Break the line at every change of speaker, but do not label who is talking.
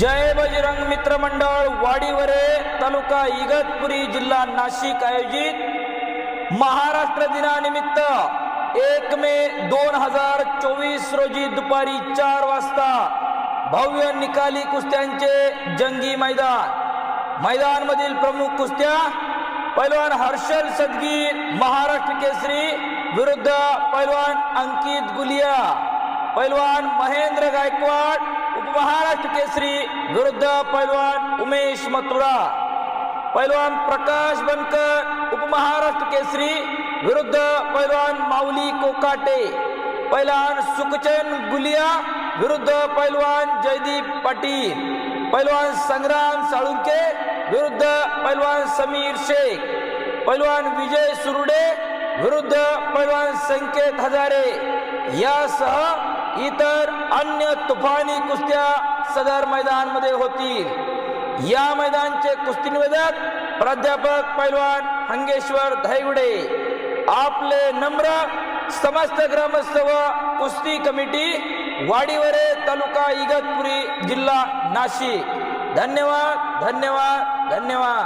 जय बजरंग मित्र मंडळ वाडीवरे तालुका इगतपुरी जिल्हा नाशिक आयोजित महाराष्ट्र दिनानिमित्त एक मे दोन हजार चोवीस रोजी दुपारी चार वाजता भव्य निकाली कुस्त्यांचे जंगी मैदान. मैदान मधील प्रमुख कुस्त्या पैलवान हर्षल सदगीर महाराष्ट्र केसरी विरुद्ध पैलवान अंकित गुलिया पैलवान महेंद्र गायकवाड उपमहाराष्ट्र केसरी विरुद्ध पैलवान उमेश मथुरा. पैलवान प्रकाश बनकर उपमहाराष्ट्र केसरी विरुद्ध पैलवान माऊली कोकाटे. पैलवान सुखचंद गुलिया विरुद्ध पैलवान जयदीप पाटील. पैलवान संग्राम साळुंके विरुद्ध पैलवान समीर शेख. पैलवान विजय सुरुडे विरुद्ध पैलवान संकेत हजारे. यासह इतर अन्य तुफानी कुस्त्या सदर मैदानमध्ये होतील. या मैदानचे कुस्ती निवेदक प्राध्यापक पैलवान हंगेश्वर धायगुडे आपले नम्र समस्त ग्रामस्थ व कुस्ती कमिटी वाडीवरे तालुका इगतपुरी जिल्हा नाशिक. धन्यवाद धन्यवाद धन्यवाद.